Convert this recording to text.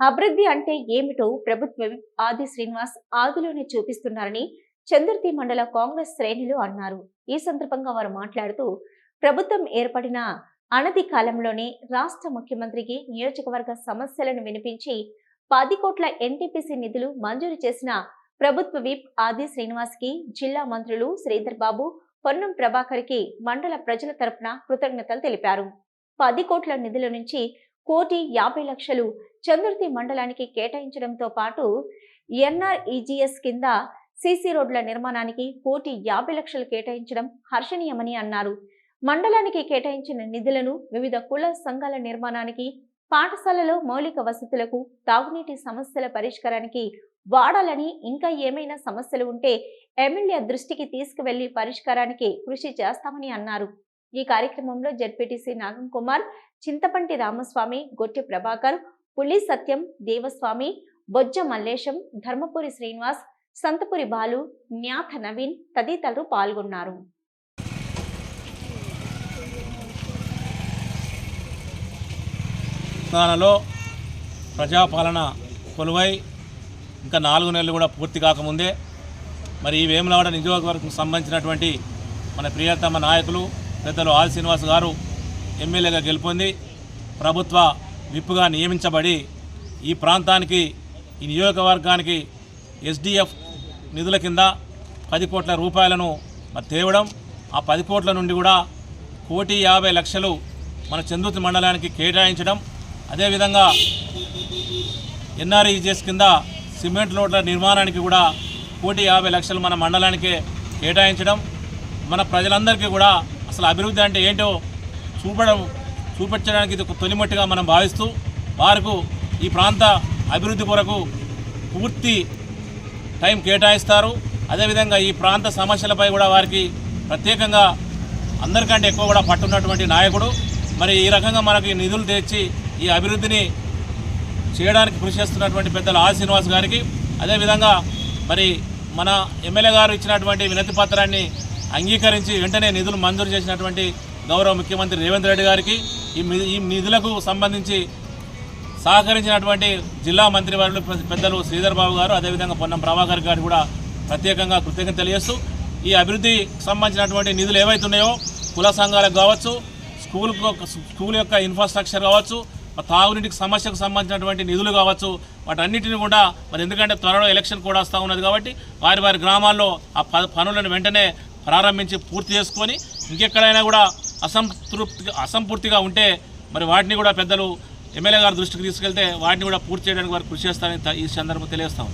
అభివృద్ధి అంటే ఏమిటో ప్రభుత్వ ఆది శ్రీనివాస్ ఆదిలోనే చూపిస్తున్నారని చందుర్తి మండల కాంగ్రెస్ శ్రేణులు అన్నారు. ఈ సందర్భంగా వారు మాట్లాడుతూ ప్రభుత్వం ఏర్పడిన అనతి కాలంలోనే రాష్ట్ర ముఖ్యమంత్రికి నియోజకవర్గ సమస్యలను వినిపించి పది కోట్ల ఎన్టీపీసీ నిధులు మంజూరు చేసిన ప్రభుత్వ విప్ ఆది శ్రీనివాస్కి జిల్లా మంత్రులు శ్రీధర్ బాబు పొన్నం ప్రభాకర్కి మండల ప్రజల తరపున కృతజ్ఞతలు తెలిపారు. పది కోట్ల నిధుల నుంచి కోటి యాభై లక్షలు చందుర్తి మండలానికి కేటాయించడంతో పాటు ఎన్ఆర్ఈజీఎస్ కింద సీసీ రోడ్ల నిర్మాణానికి కోటి యాభై లక్షలు కేటాయించడం హర్షణీయమని అన్నారు. మండలానికి కేటాయించిన నిధులను వివిధ కుల సంఘాల నిర్మాణానికి పాఠశాలలో మౌలిక వసతులకు తాగునీటి సమస్యల పరిష్కారానికి వాడాలని ఇంకా ఏమైనా సమస్యలు ఉంటే ఎమ్మెల్యే దృష్టికి తీసుకువెళ్ళి పరిష్కారానికి కృషి చేస్తామని అన్నారు. ఈ కార్యక్రమంలో జడ్పీటీసీ నాగం కుమార్ చింతపంటి రామస్వామి గొట్టి ప్రభాకర్ పుల్లి సత్యం దేవస్వామి బొజ్జ మల్లేశం ధర్మపురి శ్రీనివాస్ సంతపురి బాలు న్యాథ నవీన్ తదితరులు పాల్గొన్నారు. తెలంగాణలో ప్రజాపాలన కొలువై ఇంకా నాలుగు నెలలు కూడా పూర్తి కాకముందే మరి ఈ వేములవాడ నియోజకవర్గం సంబంధించినటువంటి మన ప్రియతమ నాయకులు పెద్దలు ఆల్ శ్రీనివాస్ గారు ఎమ్మెల్యేగా గెలుపొంది ప్రభుత్వ విప్పుగా నియమించబడి ఈ ప్రాంతానికి ఈ నియోజకవర్గానికి ఎస్డిఎఫ్ నిధుల కింద పది కోట్ల రూపాయలను మరి తేవడం ఆ పది కోట్ల నుండి కూడా కోటి యాభై లక్షలు మన చంద్రుతి మండలానికి కేటాయించడం అదేవిధంగా ఎన్ఆర్ఈజెస్ కింద సిమెంట్ రోడ్ల నిర్మాణానికి కూడా కోటి యాభై లక్షలు మన మండలానికి కేటాయించడం మన ప్రజలందరికీ కూడా అసలు అభివృద్ధి అంటే ఏంటో చూపడం చూపించడానికి ఇది ఒక తొలిమట్టిగా మనం భావిస్తూ వారికి ఈ ప్రాంత అభివృద్ధి కొరకు పూర్తి టైం కేటాయిస్తారు. అదేవిధంగా ఈ ప్రాంత సమస్యలపై కూడా వారికి ప్రత్యేకంగా అందరికంటే ఎక్కువ కూడా పట్టున్నటువంటి నాయకుడు. మరి ఈ రకంగా మనకి నిధులు తెచ్చి ఈ అభివృద్ధిని చేయడానికి కృషి చేస్తున్నటువంటి పెద్దలు ఆ శ్రీనివాస్ గారికి. అదేవిధంగా మరి మన ఎమ్మెల్యే గారు ఇచ్చినటువంటి వినతి పత్రాన్ని అంగీకరించి వెంటనే నిధులు మంజూరు చేసినటువంటి గౌరవ ముఖ్యమంత్రి రేవంత్ రెడ్డి గారికి. ఈ ఈ నిధులకు సంబంధించి సహకరించినటువంటి జిల్లా మంత్రివర్యులు పెద్దలు శ్రీధర్ బాబు గారు అదేవిధంగా పొన్నం ప్రభాకర్ గారు కూడా ప్రత్యేకంగా కృతజ్ఞత తెలియజేస్తూ ఈ అభివృద్ధికి సంబంధించినటువంటి నిధులు ఏవైతున్నాయో కుల సంఘాలకు కావచ్చు స్కూల్ స్కూల్ యొక్క ఇన్ఫ్రాస్ట్రక్చర్ కావచ్చు తాగునీటికి సమస్యకు సంబంధించినటువంటి నిధులు కావచ్చు వాటన్నిటిని కూడా మరి ఎందుకంటే త్వరలో ఎలక్షన్ కూడా వస్తూ ఉన్నది కాబట్టి వారి వారి గ్రామాల్లో ఆ ప- పనులను వెంటనే ప్రారంభించి పూర్తి చేసుకొని ఇంకెక్కడైనా కూడా అసంతృప్తి అసంపూర్తిగా ఉంటే మరి వాటిని కూడా పెద్దలు ఎమ్మెల్యే గారి దృష్టికి తీసుకెళ్తే వాటిని కూడా పూర్తి చేయడానికి వారు కృషి చేస్తారని ఈ సందర్భం తెలియజేస్తాం